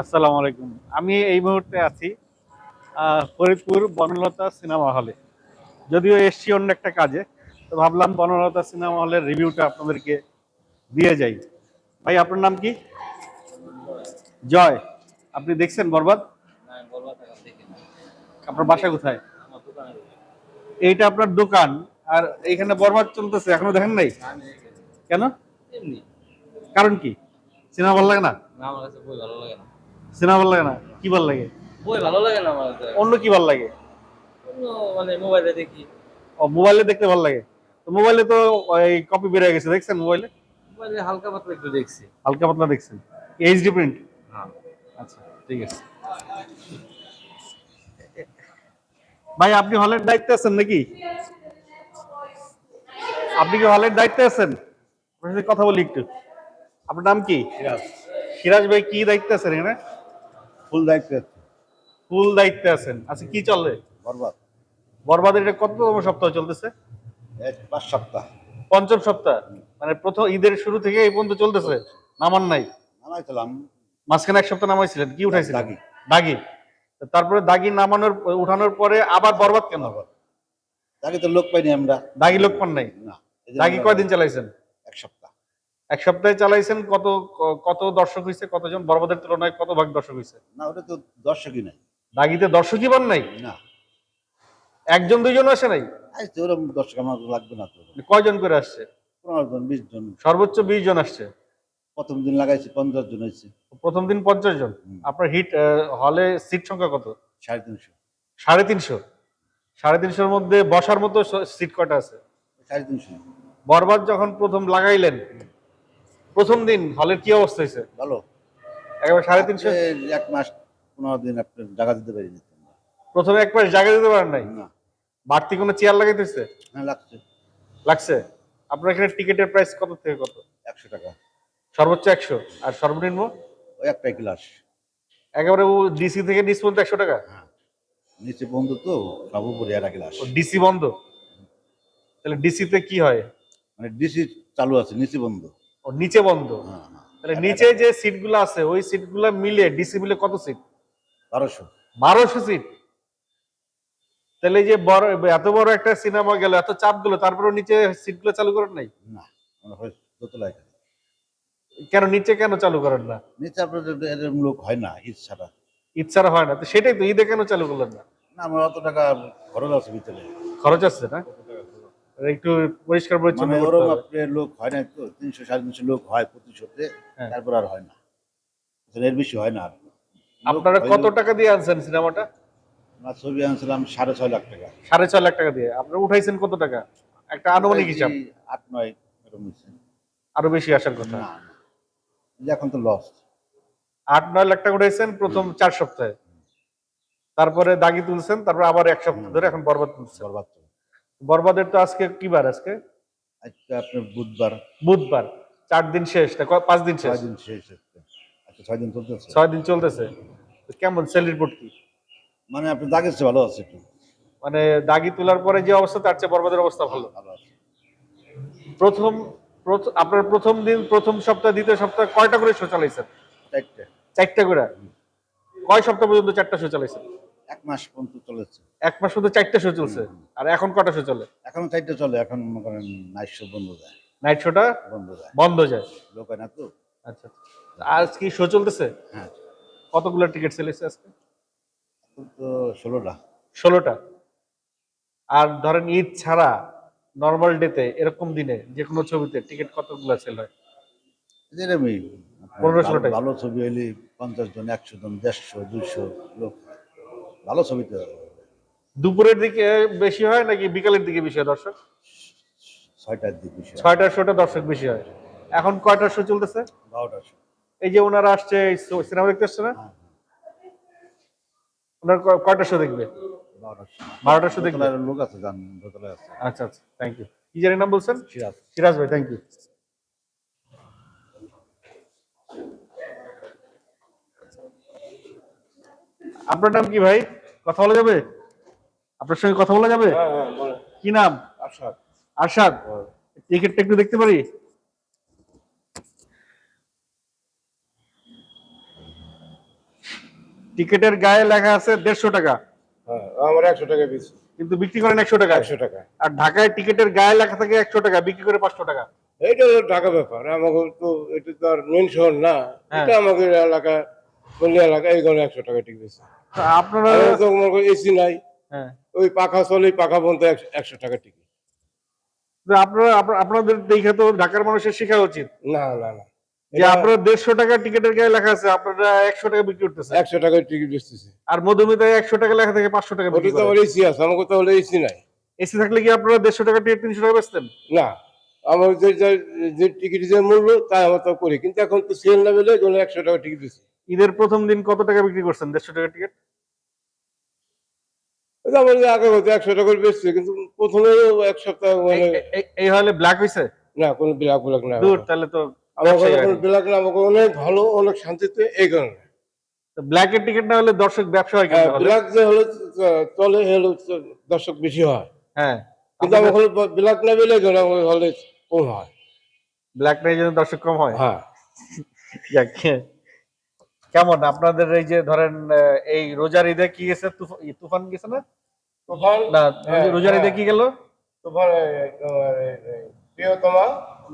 আসসালামু আলাইকুম। আমি এই মুহূর্তে আছি ফরিদপুর বনলতা সিনেমা হলে। যদিও এসছি অন্য একটা কাজে, তো ভাবলাম বনলতা সিনেমা হলের রিভিউটা আপনাদেরকে দিয়ে যাই। ভাই, আপনার নাম কি? জয়। আপনি দেখছেন বরবাদ? আপনার বাসা কোথায়? এইটা আপনার দোকান, আর এইখানে বরবাদ চলতেছে, এখনও দেখেন নাই? কেন? কারণ কি? সিনেমা ভালো লাগে না? আমার কাছে ভালো লাগে না। সিনেমা ভালো লাগে না? কি ভালো লাগে? বই ভালো লাগে না আমার অন্য কি ভালো লাগে? মানে মোবাইলে দেখি। ও মোবাইলে দেখতে ভালো লাগে? তো মোবাইলে তো এই কপি বের হয়ে গেছে দেখছেন মোবাইলে মোবাইলে হালকা পাতলা একটু দেখছি। হালকা পাতলা দেখছেন? এইচডি প্রিন্ট হ্যাঁ। আচ্ছা ঠিক আছে। ভাই আপনি হলের দায়িত্বে আছেন নাকি? আপনি কি হলের দায়িত্বে আছেন? আপনার সাথে কথা বলি একটু। আপনার নাম কি? সিরাজ। সিরাজ ভাই কি দায়িত্বে আছেন এখানে? ফুল দায়িত্ব ফুল দায়িত্বে আছেন। আচ্ছা কি চলে? বরবাদ। বরবাদের এটা কততম সপ্তাহ চলতেছে? এক পাঁচ সপ্তাহ। পঞ্চম সপ্তাহ? মানে প্রথম ঈদের শুরু থেকে এই পর্যন্ত চলতেছে? নামান নাই? নামাইছিলাম। মাঝখানে এক সপ্তাহ নামাইছিলেন? কি উঠাইছিলেন? দাগি। দাগি। তারপরে দাগি নামানোর উঠানোর পরে আবার বরবাদ কেন? আবার দাগি তো লোক পাইনি আমরা। দাগি লোক পান নাই? না। দাগি কয়দিন চালাইছেন? এক সপ্তাহে চালাইছেন কত কত দর্শক হয়েছে কতজন? বরবাদের তুলনায় কত ভাগ দর্শক হয়েছে না ওটা তো দর্শকই নাই। দাগিতে দর্শকই পান নাই? না। একজন দুইজন আসে নাই? ওরকম দর্শক আমার লাগবে না তো। কয়জন করে আসছে? পনেরো জন বিশ জন। সর্বোচ্চ বিশ জন আসছে। প্রথম দিন লাগাইছি পঞ্চাশ জন হয়েছে প্রথম দিন পঞ্চাশ জন। আপনার হিট হলে সিট সংখ্যা কত? সাড়ে তিনশো। সাড়ে তিনশো। সাড়ে তিনশোর মধ্যে বসার মতো সিট কয়টা আছে? সাড়ে তিনশো। বরবাদ যখন প্রথম লাগাইলেন প্রথম দিন হলের কি অবস্থা হয়েছে? ভালো। একেবারে সাড়ে তিনশো এক মাস পনেরো দিন আপনার জায়গা দিতে পারিনি। প্রথমে এক মাস জায়গা দিতে পারেন নাই? না। বাড়তি কোনো চেয়ার লাগাইতেছে হ্যাঁ লাগছে। লাগছে? আপনার এখানে টিকিটের প্রাইস কত থেকে কত? একশো টাকা। সর্বোচ্চ একশো। আর সর্বনিম্ন? ওই একটাই ক্লাস একেবারে ও ডিসি থেকে ডিসি পর্যন্ত একশো টাকা? নিচে বন্ধু তো সব উপরে একটা ক্লাস ডিসি বন্ধ? তাহলে ডিসিতে কি হয়? মানে ডিসি চালু আছে নিচে বন্ধ। ও নিচে বন্ধ। হ্যাঁ হ্যাঁ। তাহলে নিচে যে সিটগুলো আছে ওই সিটগুলো মিলে ডিসি মিলে কত সিট? বারোশো। বারোশো সিট। তাহলে যে বড় এত বড় একটা সিনেমা গেল এত চাপগুলো তারপরে নিচে সিটগুলো চালু করেন নাই? না মানে কেন নিচে কেন চালু করেন না? নিচে আপনার এরকম লোক হয় না ঈদ ছাড়া। ইচ্ছার হয় না। তো সেটাই তো ঈদে কেন চালু করলেন না? না আমার অত টাকা খরচ আছে ভিতরে। খরচ আছে না? একটু পরিষ্কার পরিচ্ছন্ন মানে ওরকম আপনার লোক হয় না তো তিনশো সাড়ে তিনশো লোক হয় প্রতি শোতে হ্যাঁ। তারপর আর হয় না। এর বেশি হয় না আর। আপনারা কত টাকা দিয়ে আনছেন সিনেমাটা? আমরা ছবি আনছিলাম সাড়ে ছয় লাখ টাকা। সাড়ে ছয় লাখ টাকা দিয়ে। আপনারা উঠাইছেন কত টাকা? একটা আনুমানিক হিসাব। আট নয় এরকম আরও বেশি আসার কথা। এখন তো লস আট নয় লাখ টাকা উঠাইছেন প্রথম চার সপ্তাহে। তারপরে দাগি তুলছেন তারপর আবার এক সপ্তাহ ধরে এখন বরবাদ তুলছে বরবাদ। বরবাদের তো আজকে কি বার আজকে? আজকে আপনার বুধবার। বুধবার। চার দিন শেষ না কয়- পাঁচ দিন শেষ? ছয় দিন শেষ হচ্ছে আচ্ছা ছয় দিন চলতেছে? ছয় দিন চলতেছে। তো কেমন সেল রিপোর্ট কি? মানে আপনি দাগের চেয়ে ভালো আছে একটু। মানে দাগি তোলার পরে যে অবস্থা তার চেয়ে বরবাদের অবস্থা ভালো? ভালো আছে। প্রথম প্রথ- আপনার প্রথম দিন প্রথম সপ্তাহ দ্বিতীয় সপ্তাহ কয়টা করে শো চালাইছেন? চারটে। চারটা করে? কয় সপ্তাহ পর্যন্ত চারটা শো চালাইছেন? এক মাস পর্যন্ত চলেছে। এক মাস শুধু চারটা শো চলছে? আর এখন কটা শো চলে? এখন চারটে চলে এখন মনে করেন নাইট শো বন্ধ যায়। নাইট শোটা বন্ধ যায়। বন্ধ যায়? লোক হয় না তো। আচ্ছা আজ কি শো চলতেছে? হ্যাঁ। কতগুলো টিকিট সেল হয়েছে আজকে? এখন তো ষোলোটা। ষোলোটা। আর ধরেন ঈদ ছাড়া নর্মাল ডেতে এরকম দিনে যে কোনো ছবিতে টিকিট কতগুলো সেল হয়? এরকমই পনেরো ষোলোটাই। ভালো ছবি হইলে পঞ্চাশ জন একশো জন দেড়শো দুইশো লোক। ভালো ছবিতে দুপুরের দিকে বেশি হয় নাকি বিকালের দিকে বেশি হয় দর্শক? ছয়টার দিকে বিষয় ছয়টার শোটা দর্শক বেশি হয়। এখন কয়টার শো চলতেছে? বারোটার শো। এই যে ওনারা আসছে সিনেমা দেখতে আসছে না? হ্যাঁ ওনার ক- কয়টা শো দেখবে? বারোটার শো। দেখবে? লোক আছে জান দোতলায় আছে। আচ্ছা আচ্ছা থ্যাংক ইউ কি জানি নাম বলছেন? সিরাজ। সিরাজ ভাই থ্যাংক ইউ আপনার নাম কি ভাই? কথা বলা যাবে? আপনার সঙ্গে কথা বলা যাবে? কি নাম? আরশাদ। টিকিটটা একটু দেখতে পারি? টিকিটের গায়ে লেখা আছে দেড়শো টাকা। হ্যাঁ আমার একশো টাকা পিস কিন্তু বিক্রি করেন একশো টাকা একশো টাকা। আর ঢাকায় টিকিটের গায়ে লেখা থাকে একশো টাকা বিক্রি করে পাঁচশো টাকা। এইটা ঢাকা ব্যাপার। আমাকে তো এটা তো আর মেন শহর না। হ্যাঁ। এটা আমাদের এলাকা পল্লী এলাকা এই একশো টাকা টিকিট বেশি আপনারা তো মনে করি এসি নাই। হ্যাঁ। ওই পাখা চলে পাখা বন্ধ একশো- টাকা টিকিট। আপনারা আপনাদের দেখে তো ঢাকার মানুষের শেখা উচিত। না না না। যে আপনারা দেড়শো টাকা টিকিটের গায়ে লেখা আছে আপনারা একশো টাকা বিক্রি করতেছেন। একশো টাকার টিকিট বেচতেছে। আর মধুমিতায় একশো টাকা লেখা থেকে পাঁচশো টাকা ওটা বিক্রি তো এসি আছে আমাকে তো এসি নাই। এসি থাকলে কি আপনারা দেড়শো টাকা টিকিট তিনশো টাকা বেচতেন? না আমার যে টিকিট যে মূল্য তাই আমরা তো করি। কিন্তু এখন তো সেল লেভেলে গেলে একশো টাকা টিকিট বেশি ঈদের প্রথম দিন কত টাকা বিক্রি করছেন? দেড়শো টাকা টিকিট আমার আগে হতো একশো টাকা করে বেচছে কিন্তু প্রথমে এক সপ্তাহ এই হলে ব্ল্যাক হয়েছে না কোনো ব্ল্যাক ব্ল্যাক না। দূর তাহলে তো আমার কোনো ব্ল্যাক না আমাকে অনেক ভালো অনেক শান্তিতে এই কারণে। ব্ল্যাকের টিকিট না হলে দর্শক ব্যবসা হয় ব্ল্যাক যে হলো চলে হলো দর্শক বেশি হয়। হ্যাঁ। কিন্তু আমার হলো ব্ল্যাক না আমার হলে কম হয়। ব্ল্যাক নাই জন্য দর্শক কম হয়? হ্যাঁ। কেমন? আপনাদের এই যে ধরেন এই রোজার ঈদে কি গেছে? তুফান গেছে না? তুফান? না হ্যাঁ, রোজার ঈদে হ্যাঁ। কি গেল? তুফান এই, এই, প্রিয়তমা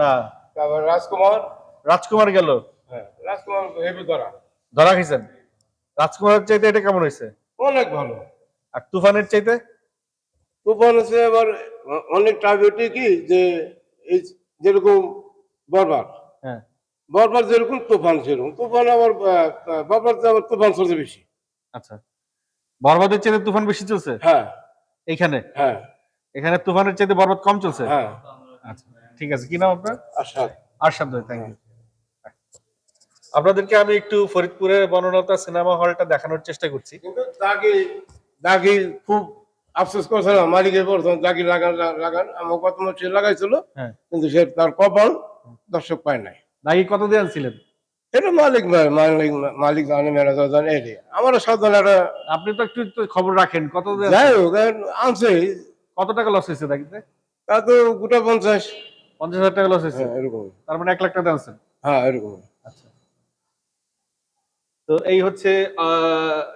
না। তারপর রাজকুমার। রাজকুমার গেল? হ্যাঁ রাজকুমার হেভি করা ধরা খেয়েছেন রাজকুমারের চাইতে এটা কেমন হয়েছে? অনেক ভালো। আর তুফানের চাইতে? তুফান হচ্ছে আবার অনেক টার্গেটে কি যে এই যেরকম বরবার। হ্যাঁ বরবার যেরকম তুফান সেরকম। তুফান আমার বরবার আবার তুফান চলছে বেশি। আচ্ছা। বরবাদের চেয়ে তুফান বেশি চলছে? হ্যাঁ। এইখানে? হ্যাঁ। এখানে তুফানের চেয়ে বরবাদ কম চলছে? হ্যাঁ। আচ্ছা ঠিক আছে। কি নাম আপনার? আশা আরশাদ ভাই থ্যাংক ইউ আপনাদেরকে আমি একটু ফরিদপুরের বনলতা সিনেমা হলটা দেখানোর চেষ্টা করছি। কিন্তু দাগি দাগি খুব আফসোস করছিলাম। মালিকের প্রথম দাগি লাগান লাগান আমার কত মাস সে লাগাইছিল। হ্যাঁ। কিন্তু সে তার কপাল দর্শক পায় নাই। নাকি কত দিয়ে আনছিলেন? এটা মালিক ভাই, মালিক মালিক জানে ম্যানেজার জানে এটি আমারও সাধারণ একটা আপনি তো একটু খবর রাখেন কত যাই হোক আনছে। কত টাকা লস হয়েছে দেখিতে তা তো গোটা পঞ্চাশ। পঞ্চাশ হাজার টাকা লস হয়েছে? হ্যাঁ এরকম। তার মানে এক লাখ টাকা আনছেন? হ্যাঁ এরকম। আচ্ছা। তো এই হচ্ছে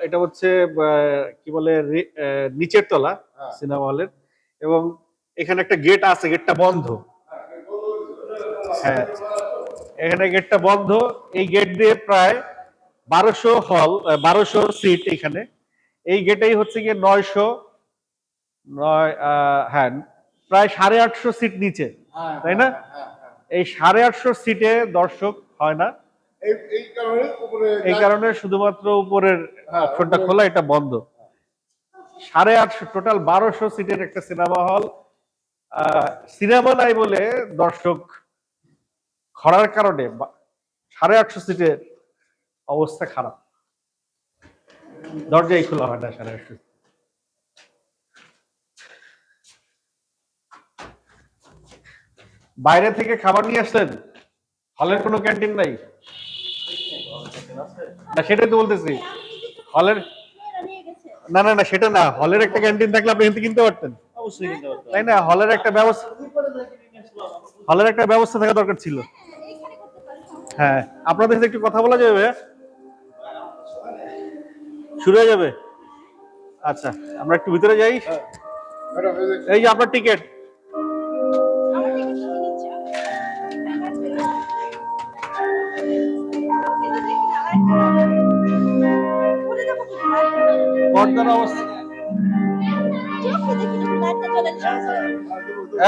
এটা হচ্ছে কি বলে নিচের তলা হ্যাঁ। সিনেমা হলের। এবং এখানে একটা গেট আছে গেটটা বন্ধ। হ্যাঁ। এখানে গেটটা বন্ধ। এই গেট দিয়ে প্রায় বারোশো হল বারোশো সিট এখানে। এই গেটেই হচ্ছে গিয়ে নয়শো নয় হ্যাঁ প্রায় সাড়ে আটশো সিট নিচে তাই না? এই সাড়ে আটশো সিটে দর্শক হয় না। এই কারণে শুধুমাত্র উপরের হ্যাঁ, অপশনটা খোলা এটা বন্ধ। সাড়ে আটশো টোটাল বারোশো সিটের একটা সিনেমা হল। সিনেমা নাই বলে দর্শক খরার কারণে সাড়ে আটশো সিটের অবস্থা খারাপ। দরজাই খোলা হয় না সাড়ে আটশো বাইরে থেকে খাবার নিয়ে আসলেন? হলের কোনো ক্যান্টিন নাই? না সেটাই তো বলতেছি। হলের না না না সেটা না। হলের একটা ক্যান্টিন থাকলে আপনি এখান কিনতে পারতেন। তাই না? হলের একটা ব্যবস্থা হলের একটা ব্যবস্থা থাকা দরকার ছিল। হ্যাঁ আপনাদের সাথে একটু কথা বলা যাবে? শুরু হয়ে যাবে? আচ্ছা আমরা একটু ভিতরে যাই। এই যে আপনার টিকিট পর্দার অবস্থা।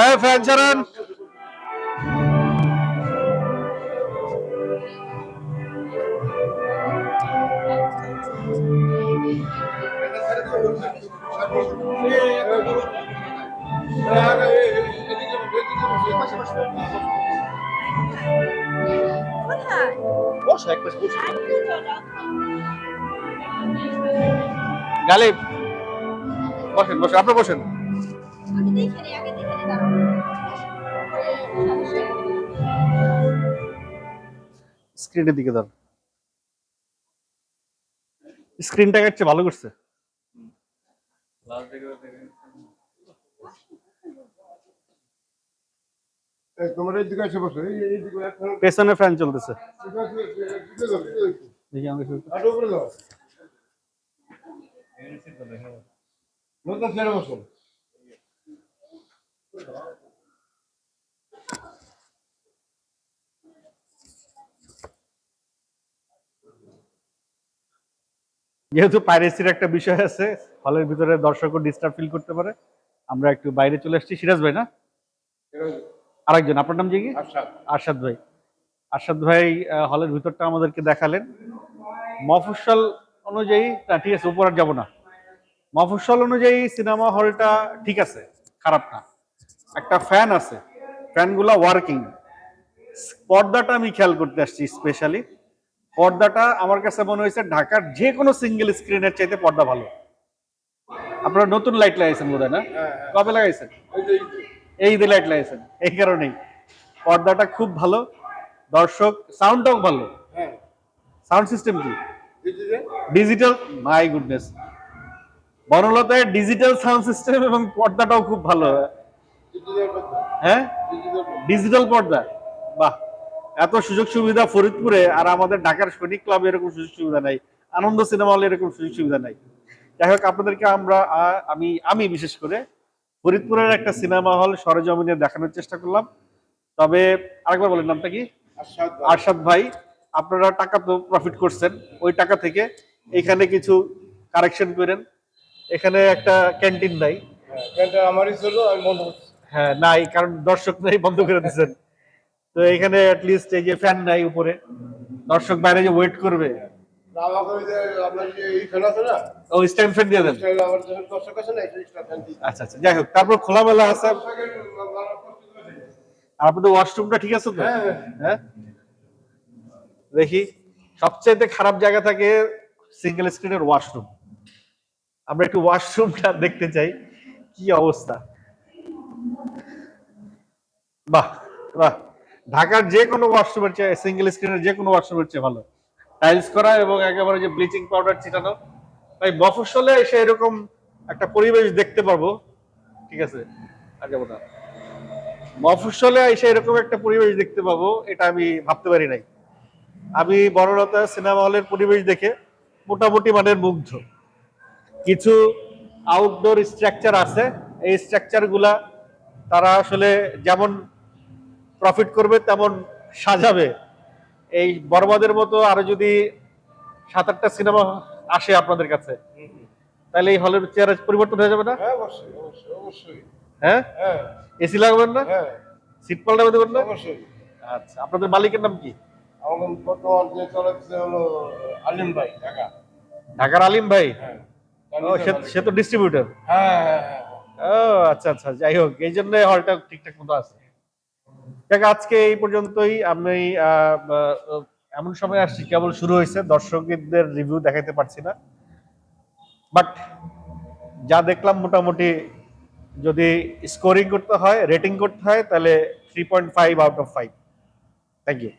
এই ফ্যান কোথায় বসো এক পাশে বসো আইতে গালিব। বসেন বসেন আপনি বসেন। স্ক্রিনের দিকে দাঁড়ান স্ক্রিনটা কাটছে ভালো করছে লাস্ট দেখে তোমার এই দিকে এসে বসো। এই এই দিকে এখন পেছনে ফ্যান চলতেছে। দেখি উপরে যাও। বসো। যেহেতু পাইরেসির একটা বিষয় আছে হলের ভিতরে দর্শকও ডিস্টার্ব ফিল করতে পারে। আমরা একটু বাইরে চলে আসছি। সিরাজ ভাই না? আরেকজন আপনার নাম কি? আচ্ছা আরশাদ ভাই। আরশাদ ভাই হলের ভিতরটা আমাদেরকে দেখালেন। মফস্বল অনুযায়ী ঠিক আছে উপর আর যাব না। মফস্বল অনুযায়ী সিনেমা হলটা ঠিক আছে খারাপ না। একটা ফ্যান আছে ফ্যানগুলা ওয়ার্কিং। পর্দাটা আমি খেয়াল করতে আসছি স্পেশালি পর্দাটা আমার কাছে মনে হয়েছে ঢাকার যে কোনো সিঙ্গেল স্ক্রিনের চাইতে পর্দা ভালো। আপনারা নতুন লাইট লাগাইছেন বোধ হয় না? হ্যাঁ, কবে লাগাইছেন? যে, এই ঈদে লাইট লাগাইছেন এই কারণেই। পর্দাটা খুব ভালো। দর্শক সাউন্ডটাও ভালো। হ্যাঁ। সাউন্ড সিস্টেম কি। ডিজিটাল মাই গুডনেস বনলতায় ডিজিটাল সাউন্ড সিস্টেম এবং পর্দাটাও খুব ভালো। হ্যাঁ? ডিজিটাল পর্দা। বাহ! এত সুযোগ সুবিধা ফরিদপুরে আর আমাদের ঢাকার সৈনিক ক্লাবে এরকম সুযোগ সুবিধা নাই। আনন্দ সিনেমা হলে এরকম সুযোগ সুবিধা নাই। যাই হোক আপনাদেরকে আমরা আমি আমি বিশেষ করে ফরিদপুরের একটা সিনেমা হল সরজমিনে দেখানোর চেষ্টা করলাম। তবে আরেকবার বলেন নামটা কি? আরশাদ ভাই। আপনারা টাকা তো প্রফিট করছেন ওই টাকা থেকে এখানে কিছু কারেকশন করেন। এখানে একটা ক্যান্টিন নাই। হ্যাঁ, আমারই ছিল আমি বন্ধ হ্যাঁ নাই কারণ দর্শক নাই বন্ধ করে দিচ্ছেন তো এখানে লিস্ট এই যে ফ্যান নাই উপরে দর্শক বাইরে যে ওয়েট করবে ও স্ট্যান্ড ফ্যান দিয়ে দেন। আচ্ছা আচ্ছা যাই হোক তারপর খোলামেলা আছে। আর আপনাদের ওয়াশরুমটা ঠিক আছে তো? হ্যাঁ, হ্যাঁ। হ্যাঁ? দেখি সবচাইতে খারাপ জায়গা থাকে সিঙ্গেল স্ক্রিনের ওয়াশরুম আমরা একটু ওয়াশরুমটা দেখতে চাই কি অবস্থা? বাহ বাহ। ঢাকার যে কোনো ওয়াশরুমের চেয়ে সিঙ্গেল স্ক্রিনের যে কোনো ওয়াশরুমের চেয়ে ভালো। টাইলস করা এবং একেবারে যে ব্লিচিং পাউডার ছিটানো। তাই মফস্বলে এসে এরকম একটা পরিবেশ দেখতে পারব। ঠিক আছে? আর যাব না। মফস্বলে এসে এরকম একটা পরিবেশ দেখতে পাবো, এটা আমি ভাবতে পারি নাই। আমি বড়লতা সিনেমা হলের পরিবেশ দেখে মোটামুটি মানের মুগ্ধ। কিছু আউটডোর স্ট্রাকচার আছে। এই স্ট্রাকচারগুলা তারা আসলে যেমন প্রফিট করবে, তেমন সাজাবে। এই বরবাদের মতো আরও যদি সাত আটটা সিনেমা আসে আপনাদের কাছে তাহলে এই হলের চেয়ার পরিবর্তন হয়ে যাবে না? হ্যাঁ হ্যাঁ? হ্যাঁ। এসি লাগবেন না? হ্যাঁ। সিট পাল্টাবে দেবেন না? আচ্ছা আপনাদের মালিকের নাম কি? আলিম ভাই ঢাকা। ঢাকার আলিম ভাই? হ্যাঁ সে- তো ডিস্ট্রিবিউটর হ্যাঁ। ও আচ্ছা আচ্ছা যাই হোক এই জন্য হলটা ঠিকঠাক মতো আছে। দেখ আজকে এই পর্যন্তই। আমি এমন সময় আসছি, কেবল শুরু হয়েছে, দর্শকদের রিভিউ দেখাতে পারছি না। বাট যা দেখলাম, মোটামুটি যদি স্কোরিং করতে হয় রেটিং করতে হয়, তাহলে three point five out of five thank you